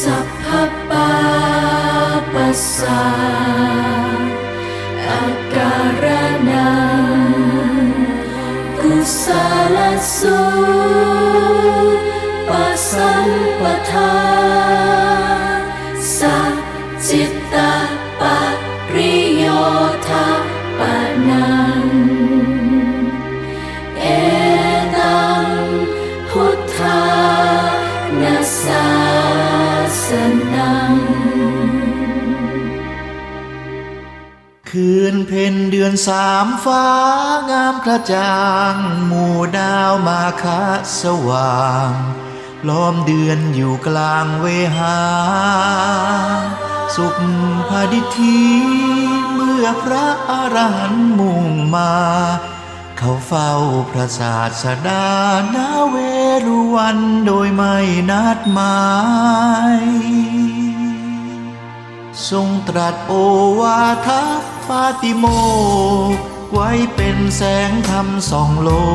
สัพพปาปัสสะอาการนังกุศลสุปสัมปทาสัจจิตตป คืนเพ็ญเดือนสามฟ้างามกระจ่าง หมู่ดาวมาคะสว่าง ล้อมเดือนอยู่กลางเวหา สุขพดิทีเมื่อพระอรหันต์มุ่งมา เขาเฝ้าพระศาสดาณเวรุวันโดยไม่นัดหมาย ทรงตรัสโอวาทปาติโม ไว้เป็นแสงธรรมส่องโลก